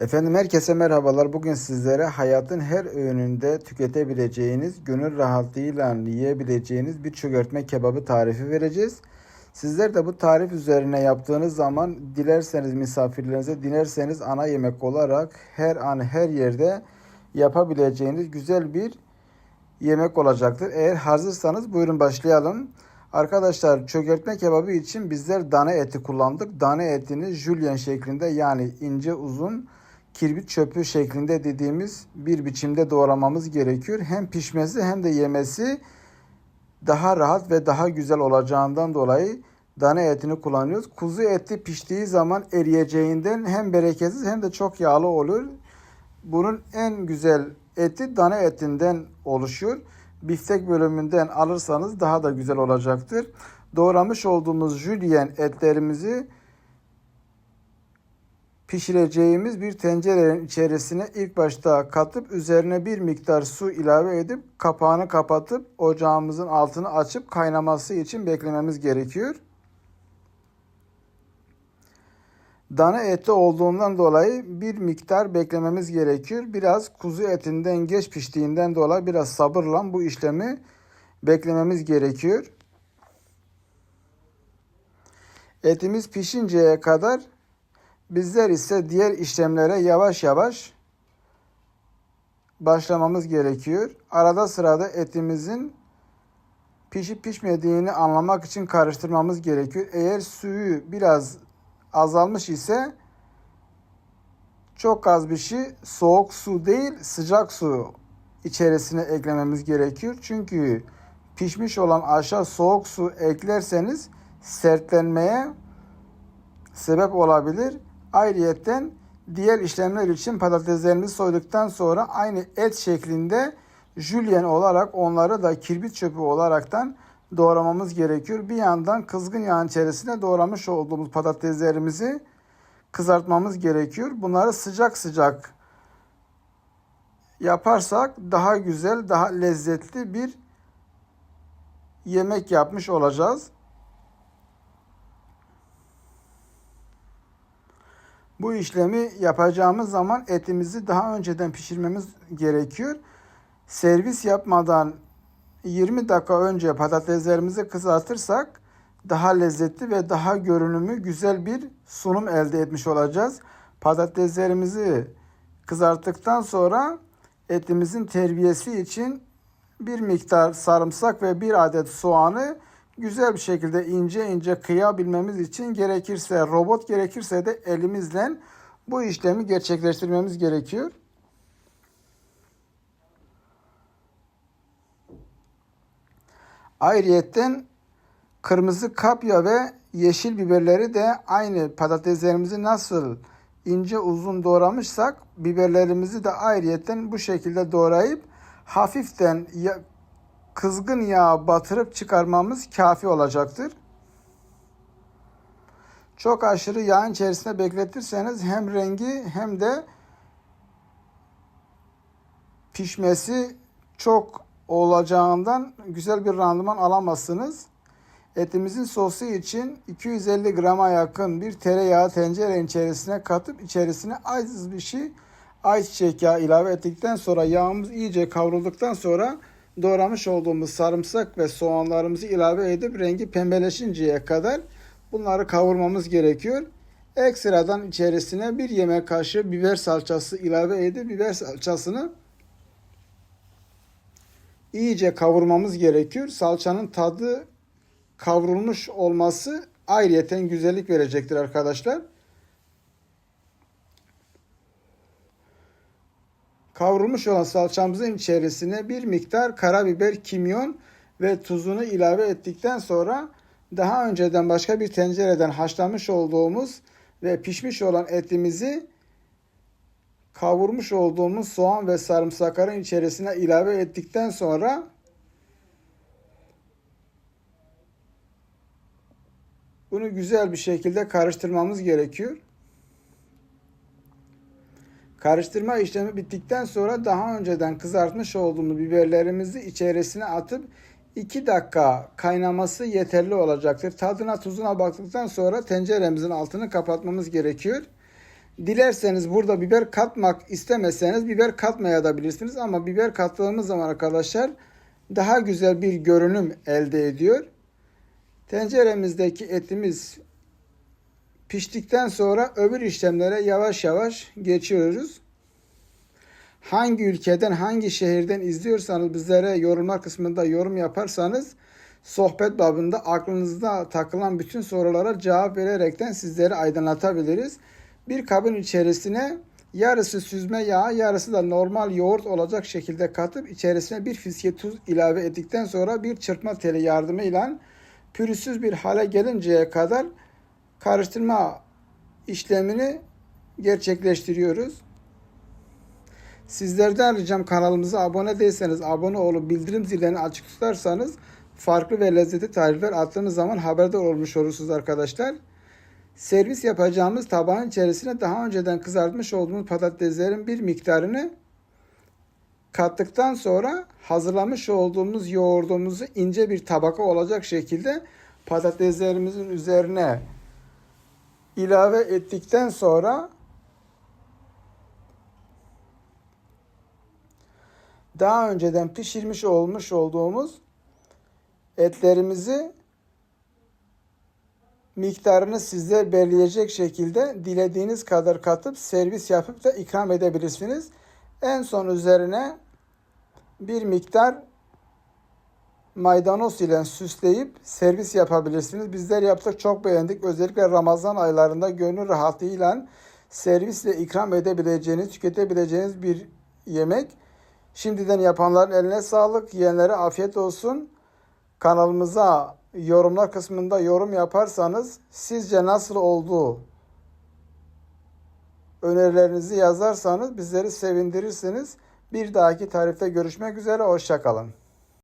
Efendim herkese merhabalar. Bugün sizlere hayatın her öğününde tüketebileceğiniz, gönül rahatlığıyla yiyebileceğiniz bir çökertme kebabı tarifi vereceğiz. Sizler de bu tarif üzerine yaptığınız zaman dilerseniz misafirlerinize, dilerseniz ana yemek olarak her an her yerde yapabileceğiniz güzel bir yemek olacaktır. Eğer hazırsanız buyurun başlayalım. Arkadaşlar çökertme kebabı için bizler dana eti kullandık. Dana etini jülyen şeklinde yani ince uzun kirbit çöpü şeklinde dediğimiz bir biçimde doğramamız gerekiyor. Hem pişmesi hem de yemesi daha rahat ve daha güzel olacağından dolayı dana etini kullanıyoruz. Kuzu eti piştiği zaman eriyeceğinden hem bereketsiz hem de çok yağlı olur. Bunun en güzel eti dana etinden oluşuyor. Biftek bölümünden alırsanız daha da güzel olacaktır. Doğramış olduğumuz jülyen etlerimizi pişireceğimiz bir tencerenin içerisine ilk başta katıp üzerine bir miktar su ilave edip kapağını kapatıp ocağımızın altını açıp kaynaması için beklememiz gerekiyor. Dana eti olduğundan dolayı bir miktar beklememiz gerekiyor. Biraz kuzu etinden geç piştiğinden dolayı biraz sabırla bu işlemi beklememiz gerekiyor. Etimiz pişinceye kadar bizler ise diğer işlemlere yavaş yavaş başlamamız gerekiyor. Arada sırada etimizin pişip pişmediğini anlamak için karıştırmamız gerekiyor. Eğer suyu biraz azalmış ise çok az bir şey soğuk su değil sıcak su içerisine eklememiz gerekiyor. Çünkü pişmiş olan aşağı soğuk su eklerseniz sertlenmeye sebep olabilir. Ayrıyetten diğer işlemler için patateslerimizi soyduktan sonra aynı et şeklinde jülyen olarak onları da kirbit çöpü olaraktan doğramamız gerekiyor. Bir yandan kızgın yağın içerisine doğramış olduğumuz patateslerimizi kızartmamız gerekiyor. Bunları sıcak sıcak yaparsak daha güzel, daha lezzetli bir yemek yapmış olacağız. Bu işlemi yapacağımız zaman etimizi daha önceden pişirmemiz gerekiyor. Servis yapmadan 20 dakika önce patateslerimizi kızartırsak daha lezzetli ve daha görünümü güzel bir sunum elde etmiş olacağız. Patateslerimizi kızarttıktan sonra etimizin terbiyesi için bir miktar sarımsak ve bir adet soğanı güzel bir şekilde ince ince kıyabilmemiz için gerekirse robot gerekirse de elimizle bu işlemi gerçekleştirmemiz gerekiyor. Ayrıyetten kırmızı kapya ve yeşil biberleri de aynı patateslerimizi nasıl ince uzun doğramışsak biberlerimizi de ayrıyetten bu şekilde doğrayıp hafiften kızgın yağ batırıp çıkarmamız kafi olacaktır. Çok aşırı yağın içerisinde bekletirseniz hem rengi hem de pişmesi çok olacağından güzel bir randıman alamazsınız. Etimizin sosu için 250 grama yakın bir tereyağı tencerenin içerisine katıp içerisine az bir şey ayçiçek yağı ilave ettikten sonra yağımız iyice kavrulduktan sonra doğramış olduğumuz sarımsak ve soğanlarımızı ilave edip rengi pembeleşinceye kadar bunları kavurmamız gerekiyor. Ekstradan içerisine bir yemek kaşığı biber salçası ilave edip biber salçasını iyice kavurmamız gerekiyor. Salçanın tadı kavrulmuş olması ayrıyeten güzellik verecektir arkadaşlar. Kavrulmuş olan salçamızın içerisine bir miktar karabiber, kimyon ve tuzunu ilave ettikten sonra daha önceden başka bir tencereden haşlamış olduğumuz ve pişmiş olan etimizi kavurmuş olduğumuz soğan ve sarımsakların içerisine ilave ettikten sonra bunu güzel bir şekilde karıştırmamız gerekiyor. Karıştırma işlemi bittikten sonra daha önceden kızartmış olduğumuz biberlerimizi içerisine atıp 2 dakika kaynaması yeterli olacaktır. Tadına tuzuna baktıktan sonra tenceremizin altını kapatmamız gerekiyor. Dilerseniz burada biber katmak istemeseniz biber katmaya da bilirsiniz ama biber kattığımız zaman arkadaşlar daha güzel bir görünüm elde ediyor. Tenceremizdeki etimiz piştikten sonra öbür işlemlere yavaş yavaş geçiyoruz. Hangi ülkeden, hangi şehirden izliyorsanız bizlere yorumlar kısmında yorum yaparsanız sohbet babında aklınızda takılan bütün sorulara cevap vererekten sizleri aydınlatabiliriz. Bir kabın içerisine yarısı süzme yağ, yarısı da normal yoğurt olacak şekilde katıp içerisine bir fiske tuz ilave ettikten sonra bir çırpma teli yardımıyla pürüzsüz bir hale gelinceye kadar karıştırma işlemini gerçekleştiriyoruz. Sizlerden ricam kanalımıza abone değilseniz abone olup bildirim zillerini açık tutarsanız farklı ve lezzetli tarifler attığımız zaman haberdar olmuş olursunuz arkadaşlar. Servis yapacağımız tabağın içerisine daha önceden kızartmış olduğumuz patateslerin bir miktarını kattıktan sonra hazırlamış olduğumuz yoğurdumuzu ince bir tabaka olacak şekilde patateslerimizin üzerine ilave ettikten sonra daha önceden pişirmiş olmuş olduğumuz etlerimizi miktarını sizler belirleyecek şekilde dilediğiniz kadar katıp servis yapıp da ikram edebilirsiniz. En son üzerine bir miktar maydanoz ile süsleyip servis yapabilirsiniz. Bizler yaptık çok beğendik. Özellikle Ramazan aylarında gönül rahatıyla servisle ikram edebileceğiniz, tüketebileceğiniz bir yemek. Şimdiden yapanların eline sağlık, yiyenlere afiyet olsun. Kanalımıza yorumlar kısmında yorum yaparsanız sizce nasıl oldu? Önerilerinizi yazarsanız bizleri sevindirirsiniz. Bir dahaki tarifte görüşmek üzere. Hoşçakalın.